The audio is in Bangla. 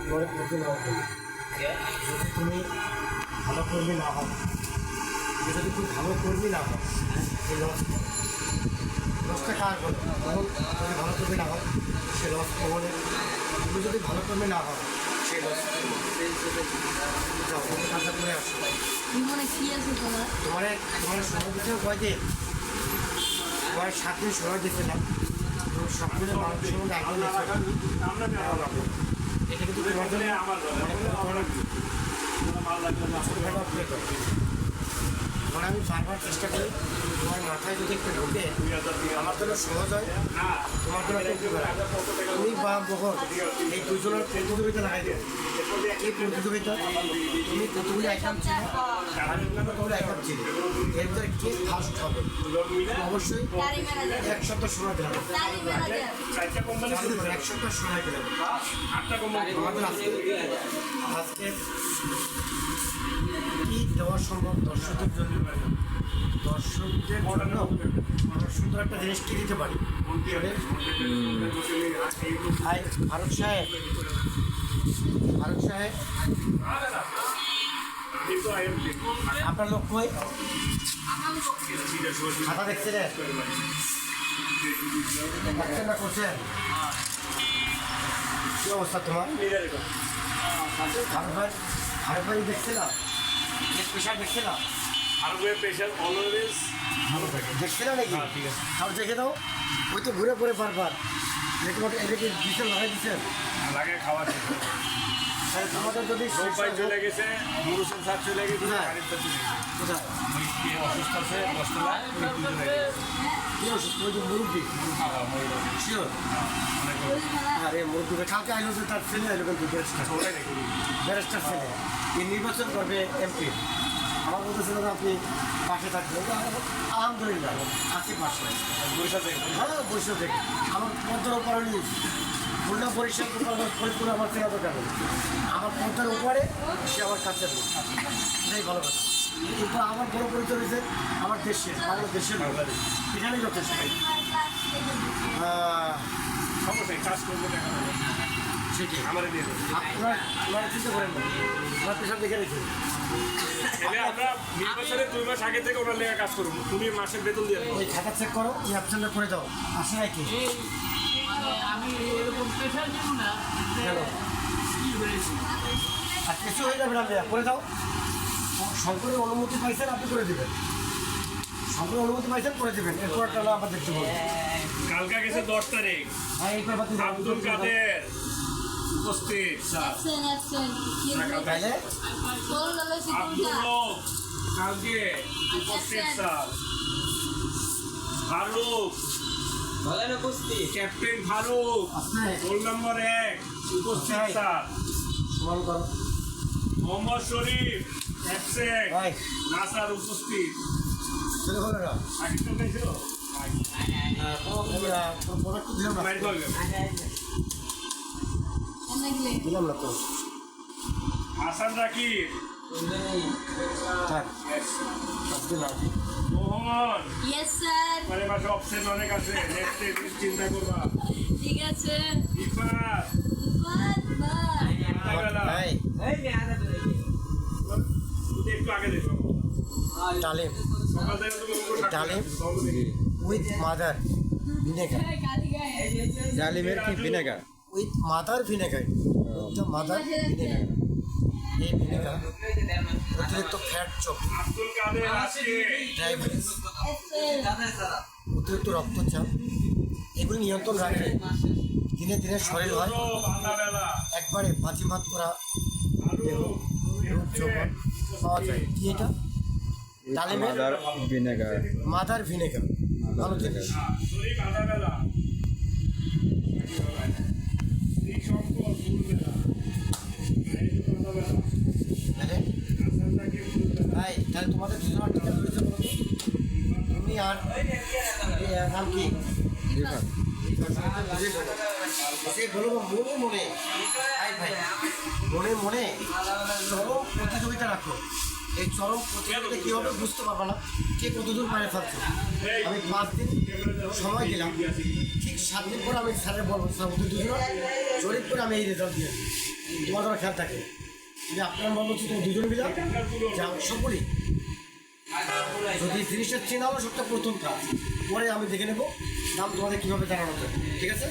তোমার করতে না হবে যদি তুমি ভালো কর্মী না। হও যদি তুমি ভালো কর্মী না হও সে লস লসটা কার বলো তুমি ভালো কর্মী না হও সে লস তোমাদের তুমি যদি ভালো কর্মী না হও সে লস কাজটা করে আসো মনে কি আছে তোমার তোমার তোমার সময় দিতে কয়দিন তোমার সাত দিন সময় দিয়েছিলাম তো দিনের মানুষের মধ্যে আগে এটা কিন্তু তোমার জন্য অনেক ছোটোখাটো আপনি করো মানে আমি বারবার চেষ্টা করি, তোমার মাথায় যদি একটু ঢুকে, আমার জন্য সহজ হয়, তোমার জন্য একটু তুমি বা মোহন এই দুজনের প্রতিযোগিতা লাগাই দেবে এই প্রতিযোগিতা? তুমি কতগুলি আইটেম ছিল আর কতগুলি আইটেম ছিল এর ভিতরে কে ফার্স্ট হবে? অবশ্যই এক সপ্তাহ গাড়ি ম্যানেজার এক সপ্তাহ দিলাম। আমাদের আজকে সম্ভব দর্শকদের জন্য দর্শকদের জন্য সুন্দর একটা জিনিস কি দিতে পারি। ফারুক সাহেব। ফারুক সাহেব। আপনার লোক কই? খাতা দেখছিলেন দেখছেন না করছেন? কি অবস্থা তোমার? ফারুক ভাই ফারুক ভাই প্রেশার অলওয়েজ নাকি হ্যাঁ, ঠিক আছে। তাও দেখে দাও ওই তো ঘুরে ঘুরে বারবার দেখে এদিকে দিচ্ছেন লাগাই দিচ্ছেন লাগে খাওয়া তোমাদের যদি হয়- চলে গেছে মুরুসেন স্যার চলে গেছে কোথায়? চলে গেছে। কে অসুস্থ আছে দশতলায় ওই দুজনে গেছে। কি অসুস্থ? ওই যে মুরব্বী খাওয়া শিওর? অনেক আরে মুরব্বী কালকে আইলো যে তার ছেলে আইলো কিন্তু ব্যারিস্টার। ছেলে। এই নির্বাচন করবে এমপি। আমার বলতেছিলেন আপনি পাশে থাকবেন। আলহামদুলিল্লাহ আছি পাশে। বরিশাল থেকে হ্যাঁ বসে দেখি আমার পদ্মার উপরে নিয়ে খুলনা বরিশাল গোপালগঞ্জ ফরিদপুর আমার চেনা দরকার আমার পদ্মার উপরে সে আমার কাছে নেই এটাই ভালো কথা। কিন্তু আমার বড় পরিচয় হয়েছে আমার দেশের বাংলাদেশের লোক। এখানেই যথেষ্ট। সমস্যা কাজ করব দেখা সেটাই। আমার আপনার আপনারা চিন্তা করেন না। আমার পেশা দেখে রেখে আমরা নির্বাচনের দুই মাস আগে থেকে ওনার লেগে কাজ করব। তুমি মাসের বেতন দিয়ে ওই খাতা চেক করো এই অপশনটা করে দাও। আসে নাকি? আমি এরকম প্রেশার দিব না কি হয়েছে? আর কিছু হয়ে যাবে না করে দাও। শঙ্করের অনুমতি পাইছেন আপনি করে দেবেন। শঙ্করের অনুমতি পাইছেন করে দেবেন। এরপর একটা না আবার দেখতে পাবেন কালকা গেছে দশ তারিখ। হ্যাঁ এই আব্দুল কাদের উপস্থিত? স্যার আব্দুল কালকে উপস্থিত স্যার। ফারুক বলেন উপস্থিত। ক্যাপ্টেন ফারুক রোল নম্বর এক উপস্থিত Okay. স্যার। সমান করো। মোহাম্মদ শরীফ অ্যাবসেন্ট। উপস্থিত। না আগে তো গেছিল প্রোডাক্ট দিলাম না বাইর করবে এনে দিলাম না তো। হাসান রাকিব। মোহন ইয়েস স্যার মানে মাসে অপশন অনেক আছে নেক্সট চিন্তা করবা ঠিক আছে ডালিম? With mother vinegar. ডালিমের কি ভিনেগার? With mother vinegar. তো মাদার ভিনেগার। এই ভিনেগার অতিরিক্ত ফ্যাট আব্দুল ডায়াবেটিস অতিরিক্ত রক্তচাপ এগুলি নিয়ন্ত্রণ রাখলে দিনে দিনে শরীর হয়। একবারে বাজিমাত করা দেহ পাওয়া যায়। কি এটা? ডালিমের মাদার ভিনেগার। Mother vinegar. ভালো জিনিস। শরীফ আধাবেলা শ্রী শঙ্কর ফুলবেলা এই তো আধাবেলা তাহলে হাসান রাকিব ফুলবেলা ভাই তাহলে তোমাদের দুজনের টিকা পরিচয় বলো তুমি আর নাম কি? মনে। মনে মনে মনে। চলো প্রতিযোগিতা রাখো। এই চরম প্রতিযোগিতা কী হবে বুঝতে পারবে না? কে কতদূর পারে ফেলছে? আমি পাঁচ দিন সময় দিলাম। ঠিক সাত দিন পরে আমি স্যারের বলব স্যার দুজন জরিপ করে আমি এই রেজাল্ট দিয়ে তোমার খেয়াল থাকে। যে আপনার মনে হচ্ছে তুমি দুজন মিলাম যা সকলেই যদি জিনিসটা চেনা হলো, সবটা প্রথম কাজ। পরে আমি দেখে নেব, নাম তোমাদের কীভাবে জানানো যাবে ঠিক আছে?